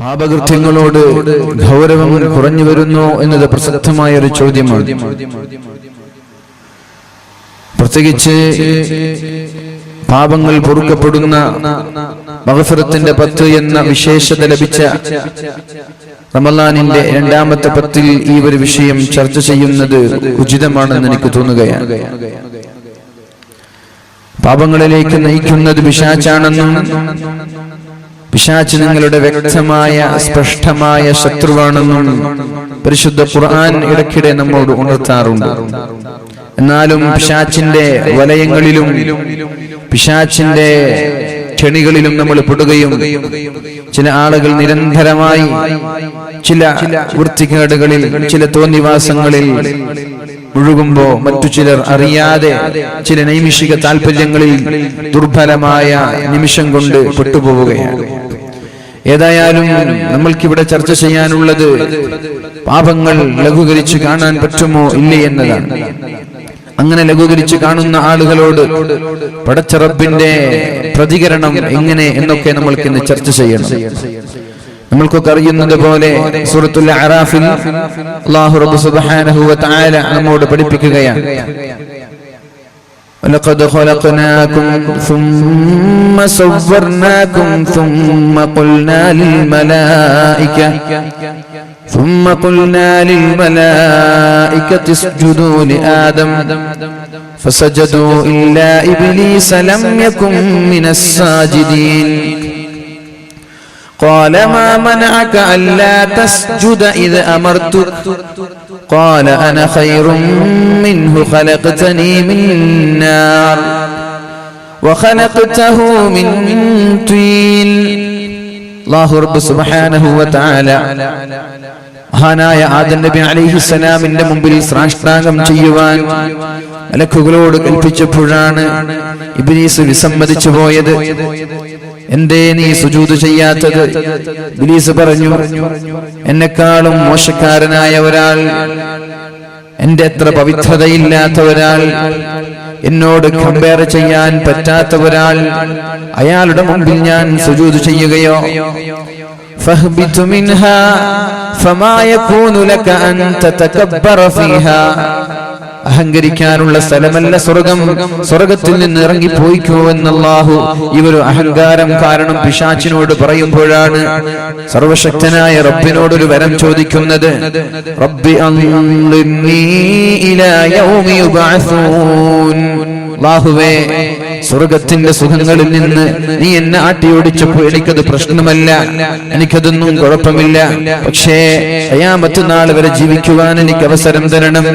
പാപകൃത്യങ്ങളോട് ഗൗരവം കുറഞ്ഞു വരുന്നു എന്നത് പ്രസക്തമായ ഒരു ചോദ്യമാണ്. പ്രത്യേകിച്ച് പാപങ്ങൾ പൊറുക്കപ്പെടുന്ന മഹഫറത്തിന്റെ പത്ത് എന്ന വിശേഷത ലഭിച്ച റമലാനിന്റെ രണ്ടാമത്തെ പത്തിൽ ഈ ഒരു വിഷയം ചർച്ച ചെയ്യുന്നത് ഉചിതമാണെന്ന് എനിക്ക് തോന്നുകയാണ്. പാപങ്ങളിലേക്ക് നയിക്കുന്നത് പിശാച്ചാണെന്നും പിശാച്ച് നിങ്ങളുടെ വ്യക്തമായ സ്പഷ്ടമായ ശത്രുവാണെന്നും പരിശുദ്ധ ഖുർആൻ ഇടയ്ക്കിടെ നമ്മോട് ഉണർത്താറുണ്ട്. എന്നാലും പിശാച്ചിന്റെ വലയങ്ങളിലും പിശാച്ചിന്റെ ക്ഷണികളിലും നമ്മൾ പെടുകയും ചില ആളുകൾ നിരന്തരമായി ചില വൃത്തികേടുകളിൽ ചില തോന്നിവാസങ്ങളിൽ മുഴുകുമ്പോ മറ്റു ചിലർ അറിയാതെ ചില നൈമിഷിക താല്പര്യങ്ങളിൽ ദുർബലമായ നിമിഷം കൊണ്ട് പെട്ടുപോവുകയാണ്. ഏതായാലും നമ്മൾക്കിവിടെ ചർച്ച ചെയ്യാനുള്ളത് പാപങ്ങൾ ലഘൂകരിച്ച് കാണാൻ പറ്റുമോ ഇല്ലേ എന്നതാണ്. അങ്ങനെ ലഘൂകരിച്ച് കാണുന്ന ആളുകളോട് പടച്ചറപ്പിന്റെ പ്രതികരണം എങ്ങനെ എന്നൊക്കെ നമ്മൾക്ക് ഇന്ന് ചർച്ച ചെയ്യണം. നമ്മൾക്കൊക്കെ അറിയുന്നത് പോലെ സൂറത്തുൽ അറാഫിൽ അല്ലാഹു റബ്ബ് സുബ്ഹാനഹു വ തആല നമ്മോട് പഠിപ്പിക്കുകയാണ് ولقد خلقناكم ثم صورناكم ثم قلنا للملائكة ثم قلنا للملائكة اسجدوا لآدم فسجدوا إلا إبليس لم يكن من الساجدين قال ما منعك ألا تسجد إذ أمرتك قال أنا خير منه خلقتني من نار وخلقته من طين الله رب سبحانه وتعالى മഹാനായ ആദം നബി അലൈഹിസ്സലാമിന്റെ മുമ്പിൽ സാഷ്ടാംഗം ചെയ്യുവാൻ മലക്കുകളോട് കൽപ്പിച്ചപ്പോഴാണ് ഇബിലീസ് വിസമ്മതിച്ചു പോയത്. എന്തേ നീ സുജൂത് ചെയ്യാത്തത്? ഇബിലീസ് പറഞ്ഞു എന്നെക്കാളും മോശക്കാരനായ ഒരാൾ എന്റെ അത്ര പവിത്രതയില്ലാത്ത ഒരാൾ എന്നോട് കമ്പയർ ചെയ്യാൻ പറ്റാത്ത ഒരാൾ അയാളുടെ മുമ്പിൽ ഞാൻ സുജൂത് ചെയ്യുകയോ? ഫഹ്ബിതു അഹങ്കരിക്കാനുള്ള സ്ഥലമല്ല സ്വർഗം. സ്വർഗത്തിൽ നിന്ന് ഇറങ്ങി പോയിക്കോ എന്നല്ലാഹു ഇവർ അഹങ്കാരം കാരണം പിശാച്ചിനോട് പറയുമ്പോഴാണ് സർവശക്തനായ റബ്ബിനോട് ഒരു വരം ചോദിക്കുന്നത് റബ്ബി അല്ലാഹുവേ സ്വർഗത്തിന്റെ സുഖങ്ങളിൽ നിന്ന് നീ എന്നെ ആട്ടിയോടിച്ചപ്പോ എനിക്കത് പ്രശ്നമല്ല എനിക്കതൊന്നും കുഴപ്പമില്ല പക്ഷേ അയാമത്ത് നാൾ വരെ ജീവിക്കുവാൻ എനിക്ക് അവസരം തരണം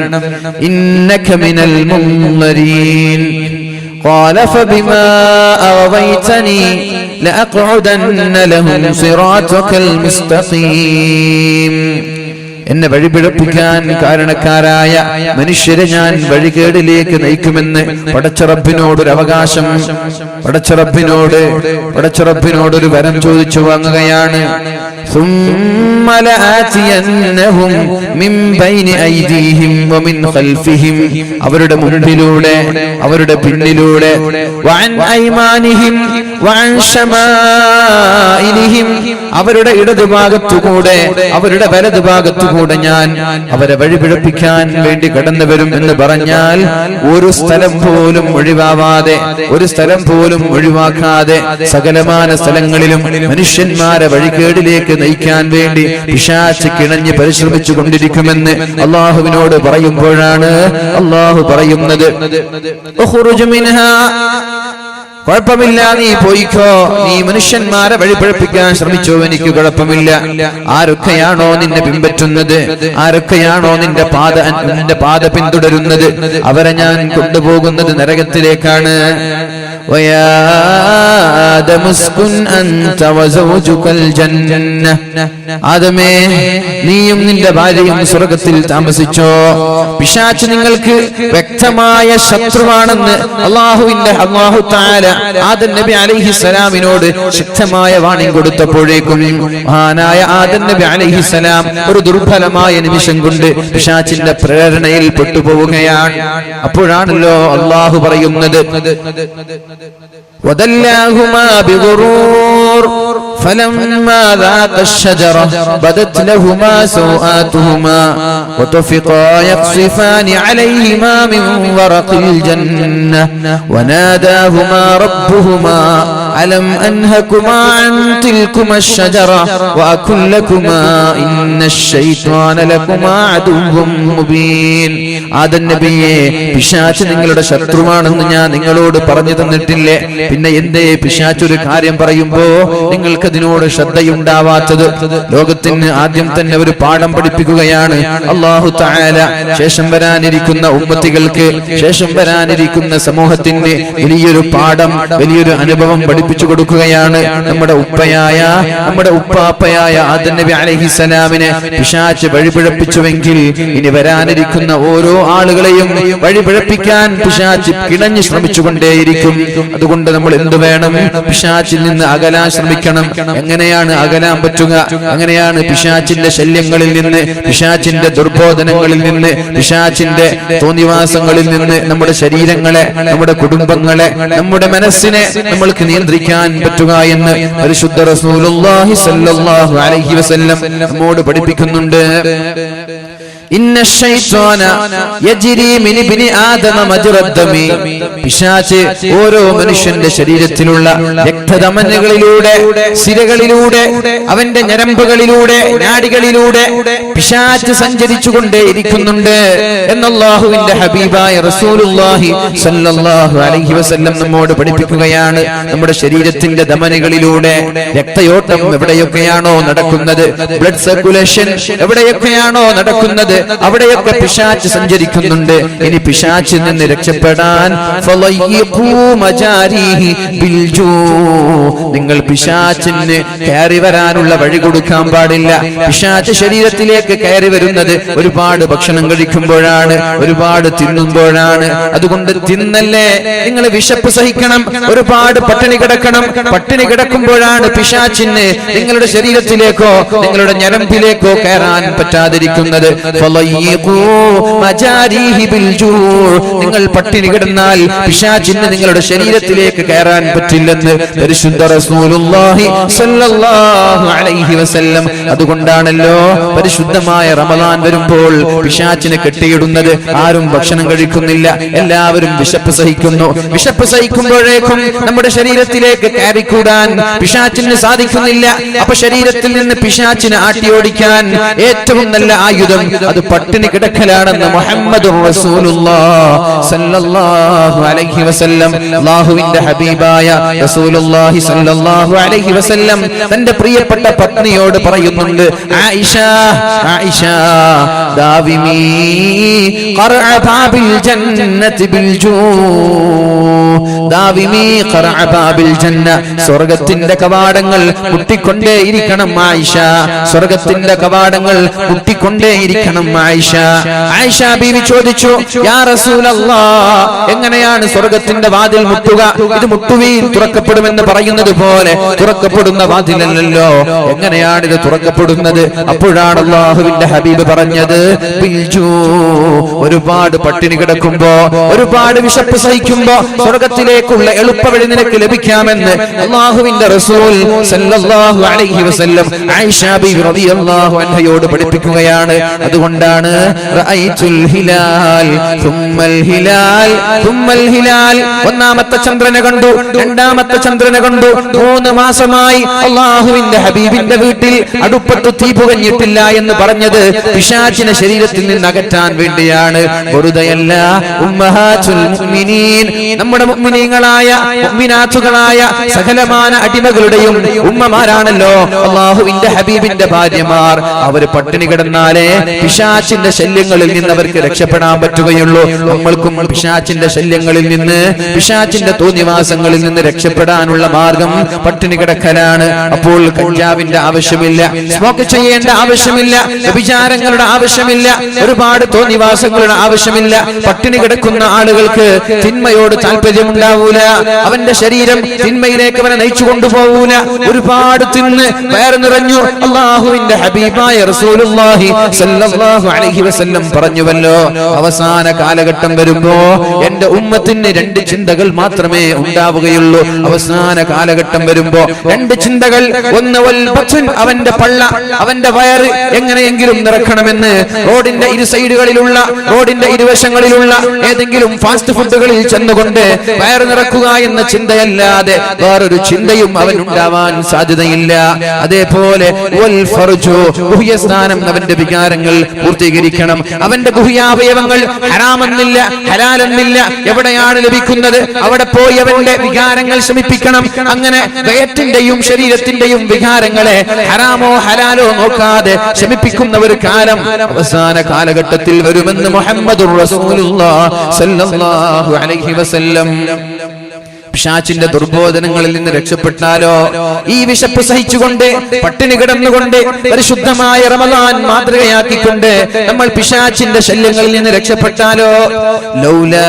ഇന്നക മിനൽ മുൻദരീൻ قال فبما أغويتني لأقعدن لهم صراطك المستقيم എന്നെ വഴിപിഴപ്പിക്കാൻ കാരണക്കാരായ മനുഷ്യരെ ഞാൻ വഴികേടിലേക്ക് നയിക്കുമെന്ന് പടച്ചറബിനോടൊരു അവകാശം പടച്ചറബിനോട് പടച്ചറബിനോടൊരു വരം ചോദിച്ചു വാങ്ങുകയാണ്. ثم لآتينهم من بين أيديهم ومن خلفهم അവരുടെ മുൻപിലൂടെ അവരുടെ പിന്നിലൂടെ وعن أيمانهم وعن شمائلهم അവരുടെ ഇടതുഭാഗത്തുകൂടെ അവരുടെ വലതുഭാഗത്തുകൂടെ ഞാൻ അവരെ വഴിപിഴപ്പിക്കാൻ വേണ്ടി കടന്നു വരും എന്ന് പറഞ്ഞാൽ ഒരു സ്ഥലം പോലും ഒഴിവാവാതെ ഒരു സ്ഥലം പോലും ഒഴിവാക്കാതെ സകലമാന സ്ഥലങ്ങളിലും മനുഷ്യന്മാരെ വഴികേടിലേക്ക് നയിക്കാൻ വേണ്ടി പിശാച്ച് കിണഞ്ഞ് പരിശ്രമിച്ചു കൊണ്ടിരിക്കുമെന്ന് അള്ളാഹുവിനോട് പറയുമ്പോഴാണ് അള്ളാഹു പറയുന്നത്. "ഉഖ്റുജ് മിൻഹാ. കുഴപ്പമില്ല നീ പോയിക്കോ. നീ മനുഷ്യന്മാരെ വഴിപഴപ്പിക്കാൻ ശ്രമിച്ചോ എനിക്ക് കുഴപ്പമില്ല. ആരൊക്കെയാണോ നിന്നെ പിൻപറ്റുന്നത്? ആരൊക്കെയാണോ നിന്റെ പാത നിന്റെ പാത പിന്തുടരുന്നത്? അവരെ ഞാൻ കൊണ്ടുപോകുന്നത് നരകത്തിലേക്കാണ്. ويا آدم اسكن أنت وزوجك الجنة ആദമേ നീയും നിന്റെ ഭാര്യയും സ്വർഗത്തിൽ താമസിച്ചോ പിശാച്ച് നിങ്ങൾക്ക് വ്യക്തമായ ശത്രുവാണെന്ന് അള്ളാഹുവിന്റെ അള്ളാഹു താല ആദൻ നബി അലൈഹി സ്വലാമിനോട് ശക്തമായ വാണിംഗ് കൊടുത്തപ്പോഴേക്കും മഹാനായ ആദൻ നബി അലൈഹി സ്വലാം ഒരു ദുർബലമായ നിമിഷം കൊണ്ട് പിശാച്ചിന്റെ പ്രേരണയിൽ പെട്ടുപോവുകയാണ് അപ്പോഴാണല്ലോ അള്ളാഹു പറയുന്നത് ودلاهما بغرور فلما ذاقا الشجرة بدت لهما سوآتهما وطفقا يقصفان عليهما من ورق الجنة وناداهما ربهما ألم أنهكما عن تلكما الشجرة وأكن لكما إن الشيطان لكما عدو مبين ആദൻ നബിയെ പിശാച്ച് നിങ്ങളുടെ ശത്രുവാണെന്ന് ഞാൻ നിങ്ങളോട് പറഞ്ഞു തന്നിട്ടില്ലേ പിന്നെ എന്തേ പിശാച്ച് ഒരു കാര്യം പറയുമ്പോ നിങ്ങൾക്ക് അതിനോട് ശ്രദ്ധയുണ്ടാവാത്തത് ലോകത്തിന് ആദ്യം തന്നെ ഒരു പാഠം പഠിപ്പിക്കുകയാണ് അള്ളാഹു താല ശേഷം വരാനിരിക്കുന്ന ഉമ്മത്തികൾക്ക് ശേഷം വരാനിരിക്കുന്ന സമൂഹത്തിന് വലിയൊരു പാഠം വലിയൊരു അനുഭവം പഠിപ്പിച്ചു കൊടുക്കുകയാണ് നമ്മുടെ ഉപ്പയായ നമ്മുടെ ഉപ്പാപ്പയായ ആദൻ നബി അലഹിസലാമിനെ പിശാച്ച് വഴിപിഴപ്പിച്ചുവെങ്കിൽ ഇനി വരാനിരിക്കുന്ന ഓരോ ആളുകളെയും വഴിപിഴപ്പിക്കാൻ പിശാച്ച് കിണഞ്ഞു ശ്രമിച്ചുകൊണ്ടേയിരിക്കും. അതുകൊണ്ട് നമ്മൾ എന്തു വേണം? പിശാച്ചിൽ നിന്ന് അകലാൻ ശ്രമിക്കണം. എങ്ങനെയാണ് അകലാൻ പറ്റുക? അങ്ങനെയാണ് പിശാച്ചിന്റെ ശല്യങ്ങളിൽ നിന്ന് പിശാച്ചിന്റെ ദുർബോധനങ്ങളിൽ നിന്ന് പിശാച്ചിന്റെ തോന്നിവാസങ്ങളിൽ നിന്ന് നമ്മുടെ ശരീരങ്ങളെ നമ്മുടെ കുടുംബങ്ങളെ നമ്മുടെ മനസ്സിനെ നമ്മൾക്ക് നിയന്ത്രിക്കാൻ പറ്റുക എന്ന് പരിശുദ്ധ റസൂലുള്ളാഹി സ്വല്ലല്ലാഹു അലൈഹി വസല്ലം നമ്മോട് പഠിപ്പിക്കുന്നുണ്ട്. ഇന്ന ശൈത്വാന മിൻ ഇബ്നി ആദമ മജ്റദ്ദമി. പിശാച് ഓരോ മനുഷ്യന്റെ ശരീരത്തിലുള്ള രക്തധമനുകളിലൂടെ സിരകളിലൂടെ അവന്റെ ഞരമ്പുകളിലൂടെ നാഡികളിലൂടെ പിശാച് സഞ്ചരിച്ചുകൊണ്ടേ ഇരിക്കുന്നുണ്ട് എന്നല്ലാഹുവിന്റെ ഹബീബായ റസൂലുള്ളാഹി സല്ലല്ലാഹു അലൈഹി വസല്ലം നമ്മോട് പഠിപ്പിക്കുകയാണ്. നമ്മുടെ ശരീരത്തിന്റെ ധമനികളിലൂടെ രക്തയോട്ടം എവിടെയൊക്കെയാണോ നടക്കുന്നത്? ബ്ലഡ് സർക്കുലേഷൻ എവിടെയൊക്കെയാണോ നടക്കുന്നത്? അവിടെയൊക്കെ പിശാച്ച് സഞ്ചരിക്കുന്നുണ്ട്. ഇനി പിശാച്ചിൽ നിന്ന് രക്ഷപ്പെടാൻ. നിങ്ങൾ പിശാച്ചിന് കയറി വരാനുള്ള വഴി കൊടുക്കാൻ പാടില്ല. പിശാച്ച് ശരീരത്തിലേക്ക് കയറി വരുന്നത് ഒരുപാട് ഭക്ഷണം കഴിക്കുമ്പോഴാണ് ഒരുപാട് തിന്നുമ്പോഴാണ്. അതുകൊണ്ട് തിന്നല്ലേ? നിങ്ങൾ വിശപ്പ് സഹിക്കണം. ഒരുപാട് പട്ടിണി കിടക്കണം. പട്ടിണി കിടക്കുമ്പോഴാണ് പിശാച്ചിന് നിങ്ങളുടെ ശരീരത്തിലേക്കോ നിങ്ങളുടെ ഞരമ്പിലേക്കോ കയറാൻ പറ്റാതിരിക്കുന്നത്. നിങ്ങൾ പട്ടിണി കിടന്നാൽ പിശാചിന് നിങ്ങളുടെ ശരീരത്തിലേക്ക് കയറാൻ പറ്റില്ലെന്ന് പരിശുദ്ധ റസൂലുള്ളാഹി അലൈഹി വസല്ലം. അതുകൊണ്ടാണല്ലോ പരിശുദ്ധമായ റമദാൻ വരുമ്പോൾ പിശാചിനെ കെട്ടിയിടുന്നത് ആരും ഭക്ഷണം കഴിക്കുന്നില്ല എല്ലാവരും വിശപ്പ് സഹിക്കുന്നു. വിശപ്പ് സഹിക്കുമ്പോഴേക്കും നമ്മുടെ ശരീരത്തിലേക്ക് കയറിക്കൂടാൻ പിശാച്ചിന് സാധിക്കുന്നില്ല. അപ്പൊ ശരീരത്തിൽ നിന്ന് പിശാച്ചിന് ആട്ടിയോടിക്കാൻ ഏറ്റവും നല്ല ആയുധം അത് പട്ടിണി കിടക്കലാണെന്ന് മുഹമ്മദ് അലൈഹി ഹബീബായ റസൂലുള്ളാഹി സല്ലല്ലാഹു അലൈഹി വസല്ലം തന്റെ പ്രിയപ്പെട്ട പത്നിയോട് പറയുന്നുണ്ട് ആയിഷ ആയിഷ ജന്ന കവാടങ്ങൾ മുട്ടിക്കൊണ്ടേയിരിക്കണം ആയിഷ സ്വർഗത്തിന്റെ കവാടങ്ങൾ മുട്ടിക്കൊണ്ടേയിരിക്കണം ആയിഷ. ആയിഷ ബീവി ചോദിച്ചു യാ എങ്ങനെയാണ് സ്വർഗത്തിന്റെ വാതിൽ മുട്ടുക? ഇത് മുട്ടുവീൻ തുറക്കപ്പെടുമെന്ന് പറയുന്നത് പോലെ തുറക്കപ്പെടുന്ന വാതിലല്ലല്ലോ. എങ്ങനെയാണ് ഇത് തുറക്കപ്പെടുന്നത്? അപ്പോഴാണ് അള്ളാഹുവിന്റെ ഹബീബ് പറഞ്ഞത്. ഒരുപാട് പട്ടിണി കിടക്കുമ്പോ ഒരുപാട് വിശപ്പ് സഹിക്കുമ്പോ സ്വർഗത്തിലേക്കുള്ള എളുപ്പവഴി നിനക്ക് ലഭിക്കാമെന്ന് അള്ളാഹുവിന്റെ റസൂൽ സല്ലല്ലാഹു അലൈഹി വസല്ലം ആയിഷ ബീവി റളിയല്ലാഹു അൻഹയോട് പഠിപ്പിക്കുകയാണ്. അതുകൊണ്ടാണ് ഹിലാൽ. ഒന്നാമത്തെ ചന്ദ്രനെ കണ്ടു. രണ്ടാമത്തെ ചന്ദ്രനെ കണ്ടു. മൂന്ന് മാസമായി അള്ളാഹുവിന്റെ ഹബീബിന്റെ വീട്ടിൽ അടുപ്പത്ത് തീ പുകഞ്ഞിട്ടില്ല എന്ന് പറഞ്ഞത് പിശാചിനെ ശരീരത്തിൽ നിന്ന് അകറ്റാൻ വേണ്ടിയാണ്. വെറുതെയല്ല നമ്മുടെ മുഅ്മിനീങ്ങളായ മുഅ്മിനാത്തുകളായ സകലമാന അടിമകളുടെയും ഉമ്മമാരാണല്ലോ. അള്ളാഹുവിന്റെ ഹബീബിന്റെ ഭാര്യമാർ. അവർ പട്ടിണി കിടന്നാലേ പിശാചിന്റെ ശല്യങ്ങളിൽ നിന്ന് അവർക്ക് രക്ഷപ്പെടാൻ പറ്റുകയുള്ളൂ. നമ്മൾക്കും പിശാചിന്റെ ശല്യങ്ങളിൽ നിന്ന് പിശാചിന്റെ തോന്നിവാസങ്ങളിൽ നിന്ന് രക്ഷപ്പെടാനുള്ള മാർഗം പട്ടിണി കിടക്കലാണ്. അപ്പോൾ കഞ്ചാവിന്റെ ആവശ്യമില്ല സ്മോക്ക് ചെയ്യേണ്ട ആവശ്യമില്ല വിചാരങ്ങളുടെ ആവശ്യമില്ല ഒരുപാട് തോന്നിവാസങ്ങളുടെ ആവശ്യമില്ല. പട്ടിണി കിടക്കുന്ന ആളുകൾക്ക് തിന്മയോട് താല്പര്യമുണ്ടാവൂല അവന്റെ ശരീരം തിന്മയിലേക്ക് അവനെ നയിച്ചു കൊണ്ടുപോകൂല ഒരുപാട് തിന്ന് വയറ് നിറഞ്ഞു. അള്ളാഹുവിന്റെ ഹബീബായ റസൂലുള്ളാഹി സല്ലല്ലാഹു സല്ലല്ലാഹു അലൈഹി വസല്ലം പറഞ്ഞുവല്ലോ അവസാന കാലഘട്ടം വരുമ്പോ എന്റെ ഉമ്മത്തിന് രണ്ട് ചിന്തകൾ മാത്രമേ ഉണ്ടാവുകയുള്ളൂ. അവസാന കാലഘട്ടം വരുമ്പോ രണ്ട് ചിന്തകൾ ഒന്ന് അവന്റെ പള്ള അവന്റെ വയറ് എങ്ങനെയെങ്കിലും നിറക്കണമെന്ന് റോഡിന്റെ ഇരു സൈഡുകളിലുള്ള റോഡിന്റെ ഇരുവശങ്ങളിലുള്ള ഏതെങ്കിലും ഫാസ്റ്റ് ഫുഡുകളിൽ ചെന്നുകൊണ്ട് വയറ് നിറക്കുക എന്ന ചിന്തയല്ലാതെ വേറൊരു ചിന്തയും അവൻ ഉണ്ടാവാൻ സാധ്യതയില്ല. അതേപോലെ അവന്റെ വികാരങ്ങൾ പൂർത്തീകരിക്കണം. അവന്റെ ഗുഹ്യാവയവങ്ങൾ ഹറാമെന്നില്ല ഹലാലെന്നില്ല. എവിടെയാണ് ലഭിക്കുന്നത്? അവിടെ പോയി അവന്റെ വികാരങ്ങൾ ശമിപ്പിക്കണം. അങ്ങനെ വയറ്റിന്റെയും ശരീരത്തിന്റെയും വികാരങ്ങളെ ഹറാമോ ഹലാലോ നോക്കാതെ ശമിപ്പിക്കുന്ന ഒരു കാലം അവസാന കാലഘട്ടത്തിൽ വരുമെന്ന് മുഹമ്മദ് അലൈഹി വസല്ലം. പിശാച്ചിന്റെ ദുർബോധനങ്ങളിൽ നിന്ന് രക്ഷപ്പെട്ടാലോ ഈ വിശപ്പ് സഹിച്ചുകൊണ്ട് പട്ടിണി കിടന്നുകൊണ്ട് പരിശുദ്ധമായ റമദാൻ മാതൃകയാക്കിക്കൊണ്ട് നമ്മൾ പിശാചിന്റെ ശല്യങ്ങളിൽ നിന്ന് രക്ഷപ്പെട്ടാലോ ലൗലാ.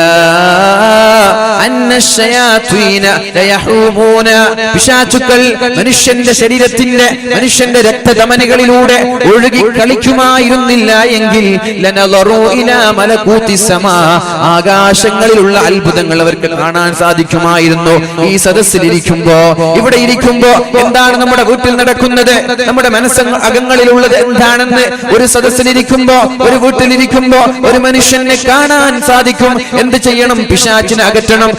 പിശാചുക്കൾ മനുഷ്യന്റെ ശരീരത്തിന്റെ മനുഷ്യന്റെ രക്തധമനികളിലൂടെ ഒഴുകി കളിക്കുമായിരുന്നില്ല എങ്കിൽ. ആകാശങ്ങളിലുള്ള അത്ഭുതങ്ങൾ അവർക്ക് കാണാൻ സാധിക്കുമായിരുന്നു. ഈ സദസ്സിലിരിക്കുമ്പോ ഇവിടെ ഇരിക്കുമ്പോ എന്താണ് നമ്മുടെ വീട്ടിൽ നടക്കുന്നത്? നമ്മുടെ മനസ്സ അകങ്ങളിലുള്ളത് എന്താണെന്ന് ഒരു സദസ്സിലിരിക്കുമ്പോ ഒരു വീട്ടിലിരിക്കുമ്പോ ഒരു മനുഷ്യനെ കാണാൻ സാധിക്കും. എന്ത് ചെയ്യണം? പിശാചിനെ അകറ്റണം.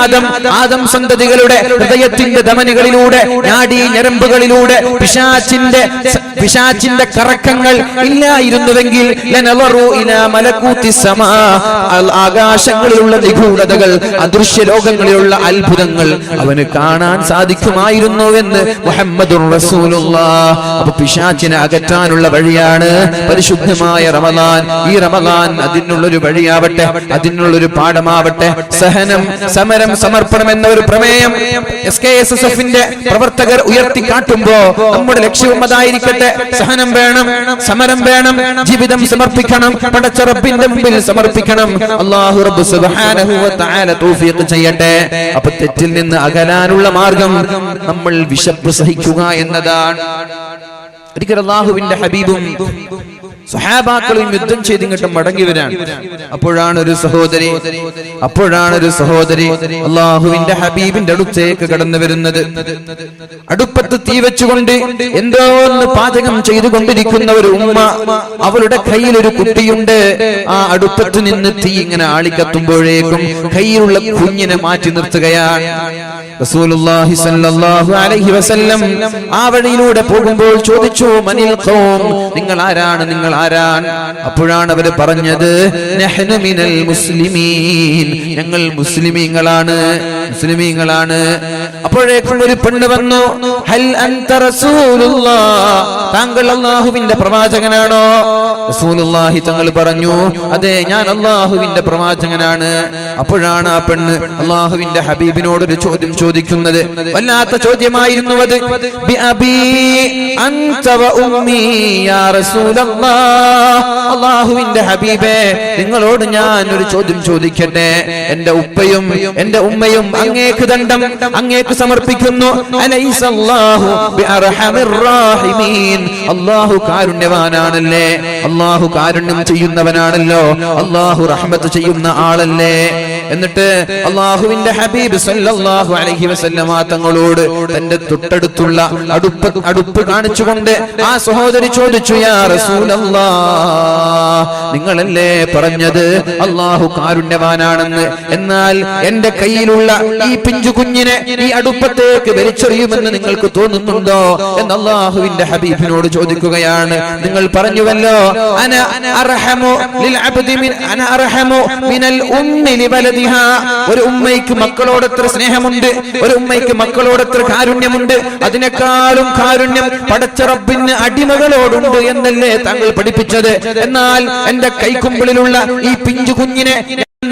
ആദം. ആദം സന്തതികളുടെ ഹൃദയത്തിന്റെ ധമനികളിലൂടെ നാഡീ ഞരമ്പുകളിലൂടെ പിശാചിന്റെ പിശാചിന്റെ കറക്കങ്ങൾ ഇല്ലായിരുന്നുവെങ്കിൽ ആകാശങ്ങളിലുള്ള നിഗൂഢതകൾ അദൃശ്യ ലോകങ്ങളിലുള്ള അത്ഭുതങ്ങൾ അവന് കാണാൻ സാധിക്കുമായിരുന്നു എന്ന് മുഹമ്മദ് അപ്പൊ പിശാചിനെ അകറ്റാനുള്ള വഴിയാണ് പരിശുദ്ധമായ റമദാൻ. ഈ റമദാൻ അതിനുള്ളൊരു വഴിയാവട്ടെ അതിനുള്ളൊരു പാഠമാവട്ടെ. സഹനം സമരം സമർപ്പണം എന്ന ഒരു പ്രമേയം എസ് കെ എസ് എസ് എഫിന്റെ പ്രവർത്തകർ ഉയർത്തി കാട്ടുമ്പോ നമ്മുടെ ലക്ഷ്യവും അതായിരിക്കട്ടെ. സഹനം വേണം സമരം വേണം ജീവിതം സമർപ്പിക്കണം പടച്ചറപ്പിന്റെ മുമ്പിൽ സമർപ്പിക്കണം. അള്ളാഹു റബ്ബ് സുബ്ഹാനഹു വ തആല തൗഫീഖ് ചെയ്യട്ടെ. അപ്പൊ തെറ്റിൽ നിന്ന് അകലാനുള്ള മാർഗം നമ്മൾ വിശപ്പ് സഹിക്കുക എന്നതാണ്. ഒരിക്കൽ അള്ളാഹുവിന്റെ ഹബീബും സഹാബാക്കളും യുദ്ധം ചെയ്ത് ഇങ്ങോട്ട് മടങ്ങി വരാൻ. അപ്പോഴാണ് ഒരു സഹോദരി അപ്പോഴാണ് ഒരു സഹോദരി അള്ളാഹുവിന്റെ ഹബീബിന്റെ അടുത്തേക്ക് കടന്നു വരുന്നത്. അടുപ്പത്ത് തീ വെച്ചുകൊണ്ട് എന്തോ ഒന്ന് പാചകം ചെയ്തുകൊണ്ടിരിക്കുന്ന ഒരു ഉമ്മ അവളുടെ കയ്യിൽ ഒരു കുട്ടിയുണ്ട്. ആ അടുപ്പത്ത് നിന്ന് തീ ഇങ്ങനെ ആളിക്കത്തുമ്പോഴേക്കും കയ്യിലുള്ള കുഞ്ഞിനെ മാറ്റി നിർത്തുകയാണ്. റസൂലുള്ളാഹി സല്ലല്ലാഹു അലൈഹി വസല്ലം ആ വഴിയിലൂടെ പോകുമ്പോൾ ചോദിച്ചു മനിൽ ഖൗം നിങ്ങൾ ആരാണ് നിങ്ങൾ ആരാൻ അപ്പോഴാണ് അവർ പറഞ്ഞത് നഹ്നു മിനൽ മുസ്ലിമീൻ ഞങ്ങൾ മുസ്ലിമീങ്ങളാണ്. മുസ്ലിമീങ്ങളാണ്. അപ്പോഴേക്കും ഒരു പെണ്ണ് വന്നു. ഹൽ അൻത റസൂലുള്ള. താങ്കൾ അള്ളാഹുവിന്റെ പ്രവാചകനാണോ? റസൂലുള്ളാഹി തങ്ങൾ പറഞ്ഞു അതെ ഞാൻ അള്ളാഹുവിന്റെ പ്രവാചകനാണ്. അപ്പോഴാണ് ആ പെണ്ണ് അള്ളാഹുവിന്റെ ഹബീബിനോട് ഒരു ചോദ്യം ചോദിക്കുന്നത്. വല്ലാത്ത ചോദ്യമായിരുന്നു അത്. അള്ളാഹുവിന്റെ ഹബീബേ നിങ്ങളോട് ഞാൻ ഒരു ചോദ്യം ചോദിക്കട്ടെ. എന്റെ ഉപ്പയും എന്റെ ഉമ്മയും അങ്ങേക്ക് ദണ്ഡം അങ്ങേക്ക് സമർപ്പിക്കുന്നു. അള്ളാഹു കാരുണ്യവാനാണല്ലേ? അള്ളാഹു കാരുണ്യം ചെയ്യുന്നവനാണല്ലോ. അള്ളാഹു റഹ്മത്ത് ചെയ്യുന്ന ആളല്ലേ? എന്നിട്ട് അള്ളാഹുവിന്റെ ഹബീബ് സല്ലല്ലാഹു അലൈഹി വസല്ലമ തങ്ങളോട് തന്റെ തൊട്ടടുത്തുള്ള അടുപ്പ് അടുപ്പ് കാണിച്ചുകൊണ്ട് ആ സഹോദരി ചോദിച്ചു യാ നിങ്ങളല്ലേ പറഞ്ഞത്? അള്ളാഹു കാരുണ്യവാനാണെന്ന്. എന്നാൽ എന്റെ കയ്യിലുള്ള ഈ പിഞ്ചു കുഞ്ഞിനെ ഈ അടുപ്പത്തേക്ക് വലിച്ചെറിയുമെന്ന് നിങ്ങൾക്ക് തോന്നുന്നുണ്ടോ? എന്ന് അള്ളാഹുവിന്റെ ഹബീബിനോട് ചോദിക്കുകയാണ്. നിങ്ങൾ പറഞ്ഞുവല്ലോ അന അർഹമു ലിൽ അബ്ദി മിൻ അന അർഹമു മിനൽ ഉമ്മി ലിവലദിഹാ ഒരു ഉമ്മയ്ക്ക് മക്കളോട് എത്ര സ്നേഹമുണ്ട് ഒരു ഉമ്മയ്ക്ക് മക്കളോട് എത്ര കാരുണ്യമുണ്ട് അതിനേക്കാളും കാരുണ്യം പടച്ചറബിന് അടിമകളോടുണ്ട് എന്നല്ലേ താങ്കൾ പഠിപ്പിച്ചത്. എന്നാൽ എന്റെ കൈക്കുമ്പിളിലുള്ള ഈ പിഞ്ചു കുഞ്ഞിനെ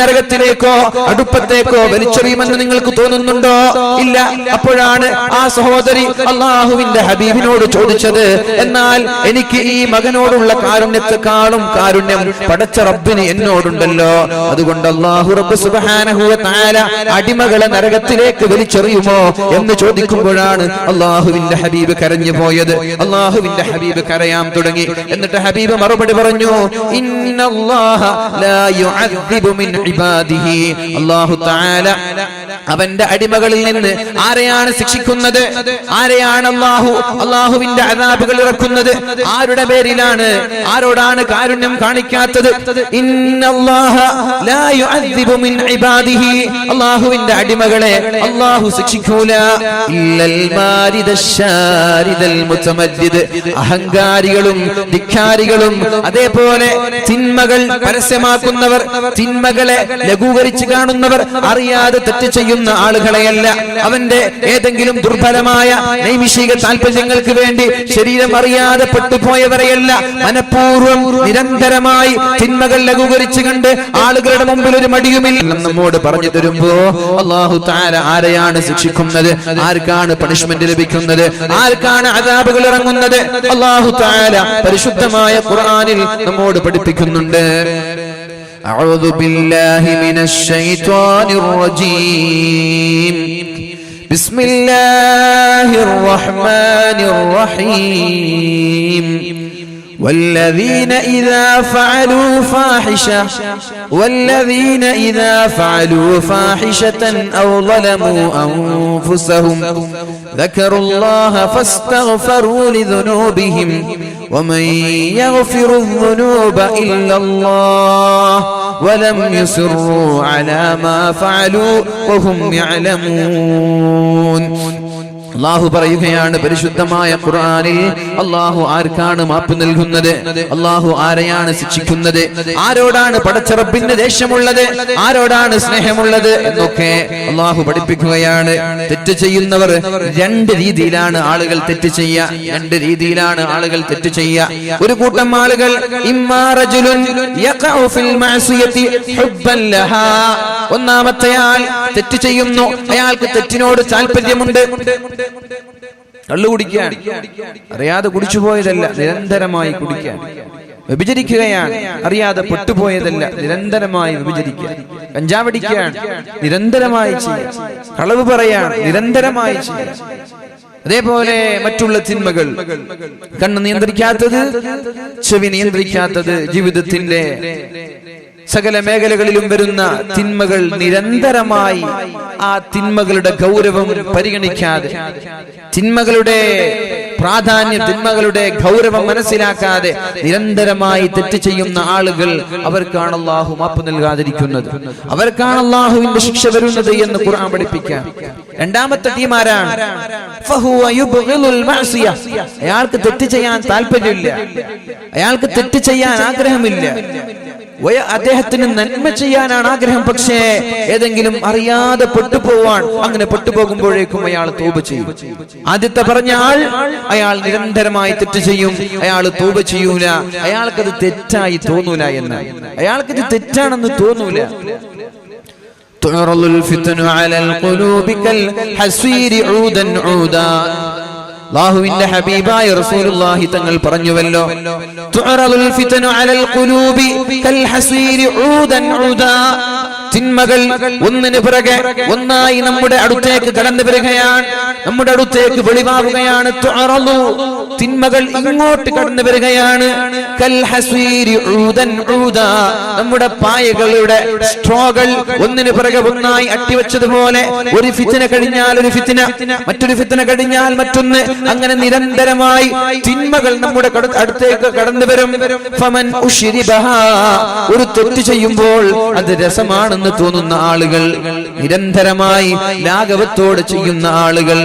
നരകത്തിലേക്കോ അടുപ്പത്തേക്കോ വലിച്ചെറിയുമെന്ന് നിങ്ങൾക്ക് തോന്നുന്നുണ്ടോ? ഇല്ല. അപ്പോഴാണ് ആ സഹോദരി അള്ളാഹുവിന്റെ ഹബീബിനോട് ചോദിച്ചത്. എന്നാൽ എനിക്ക് ഈ മകനോടുള്ള കാരുണ്യത്തെക്കാളും കാരുണ്യം പടച്ച റബ്ബിന് എന്നോടുണ്ടല്ലോ. അതുകൊണ്ട് അള്ളാഹു റബ്ബ് സുബ്ഹാനഹു വ തആല അടിമകളെ നരകത്തിലേക്ക് വലിച്ചെറിയുമോ എന്ന് ചോദിക്കുമ്പോഴാണ് അള്ളാഹുവിന്റെ ഹബീബ് കരഞ്ഞു പോയത്. അള്ളാഹുവിന്റെ ഹബീബ് കരയാൻ തുടങ്ങി. എന്നിട്ട് ഹബീബ് മറുപടി പറഞ്ഞു ഇന്നല്ലാഹ ലാ യുഅദ്ദിബു മിൻ ഇബാദിഹി. അല്ലാഹു തആല അവന്റെ അടിമകളിൽ നിന്ന് ആരെയാണ് ശിക്ഷിക്കുന്നത്? ആരെയാണ് അള്ളാഹു അള്ളാഹുവിന്റെ അതാബുകൾ ഇറക്കുന്നത്? ആരുടെ പേരിലാണ്? ആരോടാണ് കാരുണ്യം കാണിക്കാത്തത്? അള്ളാഹുവിന്റെ അടിമകളെ അള്ളാഹു ശിക്ഷിക്കൂല. അഹങ്കാരികളും ധിക്കാരികളും അതേപോലെ തിന്മകൾ പരസ്യമാക്കുന്നവർ തിന്മകളെ ലഘൂകരിച്ച് കാണുന്നവർ അറിയാതെ തെറ്റ് ചെയ്യുന്ന ആളുകളെയല്ല. അവന്റെ ഏതെങ്കിലും ദുർബലമായ നൈമിഷിക താല്പര്യങ്ങൾക്ക് വേണ്ടി ശരീരം അറിയാതെ പെട്ടുപോയവരെയല്ല. മനഃപൂർവം നിരന്തരമായി തിന്മകൾ ലഘൂകരിച്ചു കണ്ട് ആളുകളുടെ മുമ്പിൽ ഒരു മടിയുമില്ല. നമ്മോട് പറഞ്ഞു തരുമ്പോ അള്ളാഹു താര ആരെയാണ് ശിക്ഷിക്കുന്നത്? ആർക്കാണ് പണിഷ്മെന്റ് ലഭിക്കുന്നത്? ആർക്കാണ് അതാപുകൾ ഇറങ്ങുന്നത്? അള്ളാഹു താര പരിശുദ്ധമായ ഖുർആനിൽ നമ്മോട് പഠിപ്പിക്കുന്നുണ്ട്. أعوذ بالله من الشيطان الرجيم. بسم الله الرحمن الرحيم. والذين إذا فعلوا فاحشة والذين إذا فعلوا فاحشة أو ظلموا أنفسهم ذكروا الله فاستغفروا لذنوبهم ومن يغفر الذنوب إلا الله. ولم يصروا على ما فعلوا وهم يعلمون. അള്ളാഹു പറയുകയാണ് പരിശുദ്ധമായ ഖുർആനിൽ അള്ളാഹു ആർക്കാണ് മാപ്പ് നൽകുന്നത്? അള്ളാഹു ആരെയാണ് ശിക്ഷിക്കുന്നത്? ആരോടാണ് പടച്ചറപ്പിന്റെ ദേഷ്യമുള്ളത്? ആരോടാണ് സ്നേഹമുള്ളത്? എന്നൊക്കെ അള്ളാഹു പഠിപ്പിക്കുകയാണ്. തെറ്റ് ചെയ്യുന്നവർ രണ്ട് രീതിയിലാണ് ആളുകൾ തെറ്റ് ചെയ്യുക. രണ്ട് രീതിയിലാണ് ആളുകൾ തെറ്റ് ചെയ്യുക. ഒരു കൂട്ടം ആളുകൾ ഒന്നാമത്തെ ആൾ തെറ്റ് ചെയ്യുന്നു. അയാൾക്ക് തെറ്റിനോട് താല്പര്യമുണ്ട് കള്ളു കുടിക്കാൻ അറിയാതെ കുടിച്ചു പോയതല്ല നിരന്തരമായി കുടിക്കാൻ. വ്യഭിചരിക്കുകയാണ് അറിയാതെ പെട്ടുപോയതല്ല നിരന്തരമായി വ്യഭിചരിക്കുക കഞ്ചാവടിക്കാൻ നിരന്തരമായി ചെയ്യാം കളവ് പറയാൻ നിരന്തരമായി ചെയ്യാം അതേപോലെ മറ്റുള്ള തിന്മകൾ. കണ്ണ് നിയന്ത്രിക്കാത്തത് ചെവി നിയന്ത്രിക്കാത്തത് ജീവിതത്തിന്റെ സകല മേഖലകളിലും വരുന്ന തിന്മകൾ നിരന്തരമായി ആ തിന്മകളുടെ ഗൗരവം പരിഗണിക്കാതെ. തിന്മകളുടെ പ്രാധാന്യം തിന്മകളുടെ ഗൗരവം മനസ്സിലാക്കാതെ നിരന്തരമായി തെറ്റ് ചെയ്യുന്ന ആളുകൾ അവർക്കാണ് അള്ളാഹു മാപ്പ് നൽകാതിരിക്കുന്നത്. അവർക്കാണ് അള്ളാഹുവിന്റെ ശിക്ഷ വരുന്നത് എന്ന് ഖുർആൻ പഠിപ്പിക്കാം രണ്ടാമത്തെ ടീം ആരാണ്? ഫഹുവ യുബ്ഗിലുൽ അയാൾക്ക് തെറ്റ് ചെയ്യാൻ താല്പര്യമില്ല. അയാൾക്ക് തെറ്റ് ചെയ്യാൻ ആഗ്രഹമില്ല. അദ്ദേഹത്തിന് നന്മ ചെയ്യാനാണ് ആഗ്രഹം. പക്ഷേ ഏതെങ്കിലും അറിയാതെ പെട്ടുപോവാൻ അങ്ങനെ പെട്ടുപോകുമ്പോഴേക്കും അയാൾ തോപ് ചെയ്യും. ആദ്യത്തെ പറഞ്ഞ ആൾ അയാൾ നിരന്തരമായി തെറ്റ് ചെയ്യും അയാൾ തൂപ ചെയ്യൂല അയാൾക്കത് തെറ്റായി തോന്നൂല എന്ന് അയാൾക്കത് തെറ്റാണെന്ന് തോന്നൂല تعرض الفتن على القلوب كالحسير عودا عودا അള്ളാഹുവിന്റെ ഹബീബായ റസൂലുള്ളാഹി തങ്ങൾ പറഞ്ഞുവല്ലോ തുഅറദുൽ ഫിതനു അലൽ ഖുലൂബി കൽ ഹസീരി ഊദൻ ഊദാ തിന്മകൾ ഒന്നിന് പിറകെ ഒന്നായി നമ്മുടെ അടുത്തേക്ക് കടന്നു വരികയാണ്. നമ്മുടെ അടുത്തേക്ക് വെളിവാകുകയാണ്. തിന്മകൾ ഇങ്ങോട്ട് കടന്നു വരികയാണ്. നമ്മുടെ പായകളുടെ സ്ട്രോകൾ ഒന്നിന് പിറകെ ഒന്നായി അട്ടിവെച്ചതുപോലെ ഒരു ഫിത്തിന കഴിഞ്ഞാൽ ഒരു ഫിത്തിന മറ്റൊരു ഫിത്തിന കഴിഞ്ഞാൽ മറ്റൊന്ന്. അങ്ങനെ നിരന്തരമായി തിന്മകൾ നമ്മുടെ അടുത്തേക്ക് കടന്നു വരും. ഒരു തെറ്റ് ചെയ്യുമ്പോൾ അത് രസമാണെന്ന് തോന്നുന്ന ആളുകൾ നിരന്തരമായി ലാഘവത്തോട് ചെയ്യുന്ന ആളുകൾ.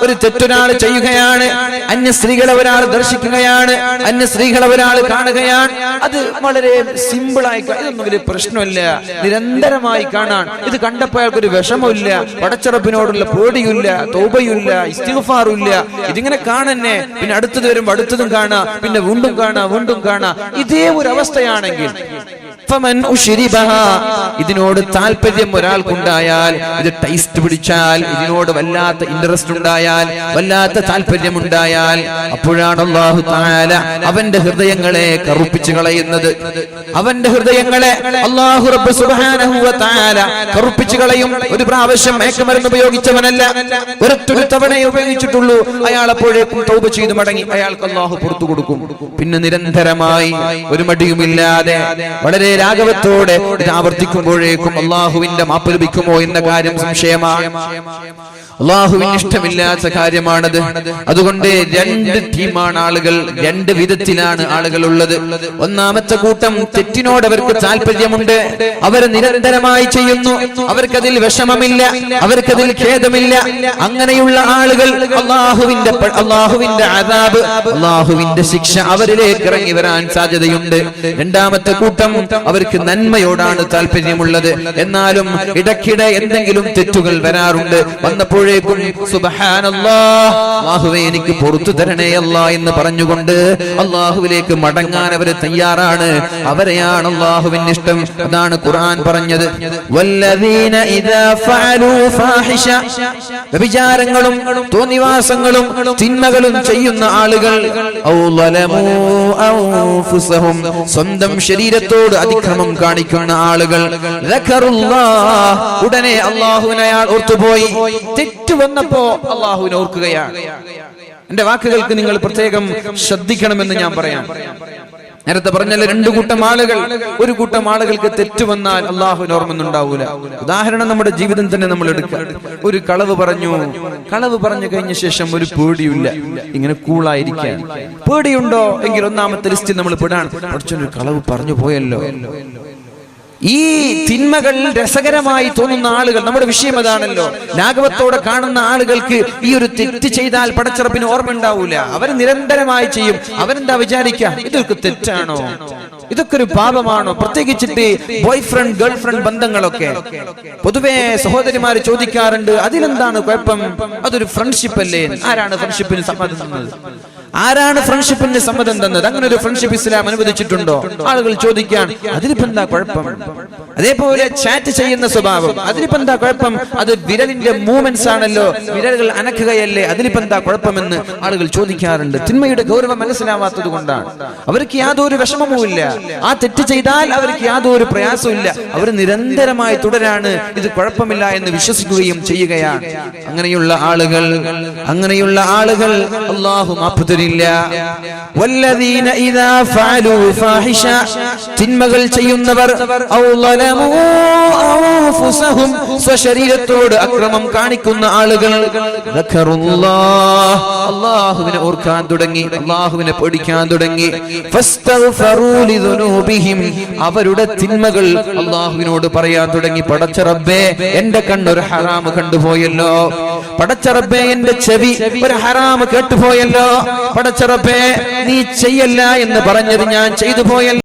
ഒരു തെറ്റൊരാൾ ചെയ്യുകയാണ് അന്യ സ്ത്രീകളെ ഒരാൾ ദർശിക്കുകയാണ് അന്യ സ്ത്രീകളെ ഒരാൾ കാണുകയാണ്. അത് വളരെ സിമ്പിളായി കാ- ഇതൊന്നും വലിയ പ്രശ്നമില്ല. നിരന്തരമായി കാണാൻ. ഇത് കണ്ടപ്പോൾ അയാൾക്ക് ഒരു വിഷമമില്ല. പടച്ചറപ്പിനോടുള്ള പേടിയില്ല തോബയില്ല ഇസ്തിഫാറില്ല ഇതിങ്ങനെ കാണന്നെ. പിന്നെ അടുത്തത് വരുമ്പോ അടുത്തതും കാണാ. പിന്നെ വീണ്ടും കാണാ വീണ്ടും കാണാ. ഇതേ ഒരു അവസ്ഥയാണെങ്കിൽ. ഇതിനോട് താല്പര്യം ഒരാൾക്കുണ്ടായാൽ ഇത് ടേസ്റ്റ് പിടിച്ചാൽ ഇതിനോട് വല്ലാത്ത ഇൻട്രസ്റ്റ് ഉണ്ടായാൽ വല്ലാത്ത താല്പര്യം ഉണ്ടായാൽ അപ്പോഴാണ് അള്ളാഹു താല അവന്റെ ഹൃദയങ്ങളെ കറുപ്പിച്ചു കളയുന്നത്. അവന്റെ ഹൃദയങ്ങളെ അള്ളാഹു റബ്ബ് സുബ്ഹാനഹു വ തആല കറുപ്പിച്ചു കളയും. ഒരു പ്രാവശ്യം മയക്കുമരുന്ന് ഉപയോഗിച്ചവനല്ല. ഒരൊറ്റൊരു തവണയെ ഉപയോഗിച്ചിട്ടുള്ളൂ. അയാൾ അപ്പോഴേക്കും തൗബ ചെയ്ത് മടങ്ങി. അയാൾക്ക് അള്ളാഹു പുറത്തു കൊടുക്കും. പിന്നെ നിരന്തരമായി ഒരു മടിയുമില്ലാതെ വളരെ രാഘവത്തോടെ ഇത് ആവർത്തിക്കുമ്പോഴേക്കും അള്ളാഹുവിന്റെ മാപ്പ് ലഭിക്കുമോ എന്ന കാര്യം സംശയമാണ് അള്ളാഹുവിന് ഇഷ്ടമില്ലാത്ത കാര്യമാണത്. അതുകൊണ്ട് രണ്ട് ടീമാണ് ആളുകൾ രണ്ട് വിധത്തിലാണ് ആളുകൾ ഉള്ളത്. ഒന്നാമത്തെ കൂട്ടം തെറ്റിനോട് അവർക്ക് താല്പര്യമുണ്ട്. അവർ നിരന്തരമായി ചെയ്യുന്നു. അവർക്കതിൽ വിഷമമില്ല. അവർക്കതിൽ ഖേദമില്ല. അങ്ങനെയുള്ള ആളുകൾ അള്ളാഹുവിന്റെ അള്ളാഹുവിന്റെ അതാബ് അള്ളാഹുവിന്റെ ശിക്ഷ അവരിലേക്ക് ഇറങ്ങി വരാൻ സാധ്യതയുണ്ട്. രണ്ടാമത്തെ കൂട്ടം അവർക്ക് നന്മയോടാണ് താല്പര്യമുള്ളത്. എന്നാലും ഇടയ്ക്കിടെ എന്തെങ്കിലും തെറ്റുകൾ വരാറുണ്ട്. വന്നപ്പോഴേക്കും സുബ്ഹാനല്ലാഹ് അള്ളാഹുവേ എനിക്ക് പുറത്തു തരണേ അല്ല എന്ന് പറഞ്ഞുകൊണ്ട് അള്ളാഹുവിലേക്ക് മടങ്ങാൻ അവർ തയ്യാറാണ്. അവരെയാണ് അള്ളാഹുവിന് ഇഷ്ടം. അതാണ് ഖുർആൻ പറഞ്ഞത്. വ്യഭിചാരങ്ങളും തോന്നിവാസങ്ങളും തിന്മകളും ചെയ്യുന്ന ആളുകൾ സ്വന്തം ശരീരത്തോട് അതിക്രമം കാണിക്കുന്ന ആളുകൾ ഉടനെ അള്ളാഹുവിനെ ഓർത്തുപോയി. തെറ്റ് വന്നപ്പോ അള്ളാഹുവിനെ ഓർക്കുകയാണ്. എന്റെ വാക്കുകൾക്ക് നിങ്ങൾ പ്രത്യേകം ശ്രദ്ധിക്കണമെന്ന് ഞാൻ പറയാം. നേരത്തെ പറഞ്ഞാൽ രണ്ടു കൂട്ടം ആളുകൾ ഒരു കൂട്ടം ആളുകൾക്ക് തെറ്റ് വന്നാൽ അള്ളാഹുവിന് ഓർമ്മൊന്നുണ്ടാവൂല ഉദാഹരണം നമ്മുടെ ജീവിതം തന്നെ നമ്മൾ എടുക്കുക. ഒരു കളവ് പറഞ്ഞു കളവ് പറഞ്ഞു കഴിഞ്ഞ ശേഷം ഒരു പേടിയില്ല ഇങ്ങനെ കൂളായിരിക്കാൻ. പേടിയുണ്ടോ? എങ്കിൽ ഒന്നാമത്തെ ലിസ്റ്റിൽ നമ്മൾ പെടാണ്. പഠിച്ചൊരു കളവ് പറഞ്ഞു പോയല്ലോ. ഈ തിന്മകൾ രസകരമായി തോന്നുന്ന ആളുകൾ നമ്മുടെ വിഷയം അതാണല്ലോ. നാഗവത്തോടെ കാണുന്ന ആളുകൾക്ക് ഈ ഒരു തെറ്റ് ചെയ്താൽ പടച്ചിറപ്പിന് ഓർമ്മ ഉണ്ടാവൂല. അവർ നിരന്തരമായി ചെയ്യും. അവരെന്താ വിചാരിക്കാം? ഇതൊക്കെ തെറ്റാണോ? ഇതൊക്കെ ഒരു പാപമാണോ? പ്രത്യേകിച്ചിട്ട് ബോയ് ഫ്രണ്ട് ഗേൾ ഫ്രണ്ട് ബന്ധങ്ങളൊക്കെ. പൊതുവെ സഹോദരിമാര് ചോദിക്കാറുണ്ട് അതിലെന്താണ് കുഴപ്പം? അതൊരു ഫ്രണ്ട്ഷിപ്പ് അല്ലേ ആരാണ് ഫ്രണ്ട്ഷിപ്പിന് സമ്മതിക്കുന്നത് ആരാണ് ഫ്രണ്ട്ഷിപ്പിന് സമ്മതം തന്നത്? അങ്ങനെ ഒരു ഫ്രണ്ട്ഷിപ്പ് ഇസ്ലാം അനുവദിച്ചിട്ടുണ്ടോ? ആളുകൾ ചോദിക്കാൻ അതിലിപ്പോ എന്താ കുഴപ്പം? അതേപോലെ ചാറ്റ് ചെയ്യുന്ന സ്വഭാവം അതിലിപ്പോ എന്താ കുഴപ്പം? അത് വിരലിന്റെ മൂവ്മെന്റ്സ് ആണല്ലോ വിരലുകൾ അനക്കുകയല്ലേ അതിലിപ്പോ എന്താ കുഴപ്പമെന്ന് ആളുകൾ ചോദിക്കാറുണ്ട്. തിന്മയുടെ ഗൗരവം മനസ്സിലാവാത്തത് കൊണ്ടാണ്. അവർക്ക് യാതൊരു വിഷമവും ഇല്ല. ആ തെറ്റ് ചെയ്താൽ അവർക്ക് യാതൊരു പ്രയാസവും ഇല്ല. അവർ നിരന്തരമായി തുടരാണ് ഇത് കുഴപ്പമില്ല എന്ന് വിശ്വസിക്കുകയും ചെയ്യുകയാണ്. അങ്ങനെയുള്ള ആളുകൾ അങ്ങനെയുള്ള ആളുകൾ അള്ളാഹു മാപ്പ് ഫാഹിഷ. തിന്മകൾ ചെയ്യുന്നവർ സ്വശരീരത്തോട് അക്രമം കാണിക്കുന്ന ആളുകൾ. അള്ളാഹുവിനെ ഓർക്കാൻ തുടങ്ങി അല്ലാഹുവിനെ പേടിക്കാൻ തുടങ്ങി. അവരുടെ തിന്മകൾ അല്ലാഹുവിനോട് പറയാൻ തുടങ്ങി. പടച്ച റബ്ബേ എന്റെ കണ്ണൊരു ഹറാമ് കണ്ടുപോയല്ലോ. പടച്ച റബ്ബേ എന്റെ ചെവി ഒരു ഹറാമ് കേട്ടുപോയല്ലോ. പടച്ച റബ്ബേ നീ ചെയ്യല്ല എന്ന് പറഞ്ഞത് ഞാൻ ചെയ്തു പോയല്ലോ.